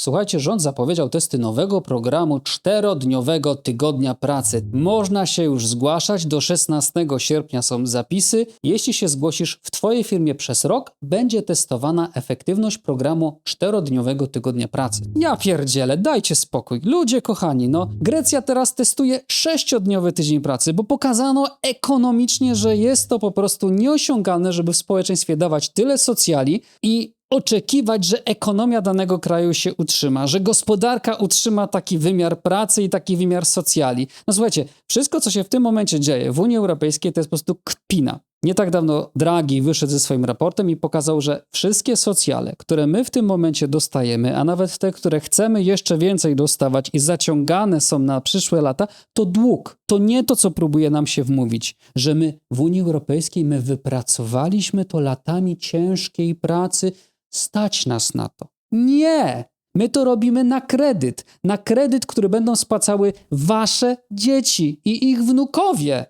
Słuchajcie, rząd zapowiedział testy nowego programu czterodniowego tygodnia pracy. Można się już zgłaszać, do 16 sierpnia są zapisy. Jeśli się zgłosisz w Twojej firmie przez rok, będzie testowana efektywność programu czterodniowego tygodnia pracy. Ja pierdzielę, dajcie spokój. Ludzie kochani, no Grecja teraz testuje sześciodniowy tydzień pracy, bo pokazano ekonomicznie, że jest to po prostu nieosiągalne, żeby w społeczeństwie dawać tyle socjali i oczekiwać, że ekonomia danego kraju się utrzyma, że gospodarka utrzyma taki wymiar pracy i taki wymiar socjali. No słuchajcie, wszystko, co się w tym momencie dzieje w Unii Europejskiej, to jest po prostu kpina. Nie tak dawno Draghi wyszedł ze swoim raportem i pokazał, że wszystkie socjale, które my w tym momencie dostajemy, a nawet te, które chcemy jeszcze więcej dostawać i zaciągane są na przyszłe lata, to dług. To nie to, co próbuje nam się wmówić, że my w Unii Europejskiej my wypracowaliśmy to latami ciężkiej pracy, stać nas na to. Nie! My to robimy na kredyt, na kredyt, który będą spłacały wasze dzieci i ich wnukowie.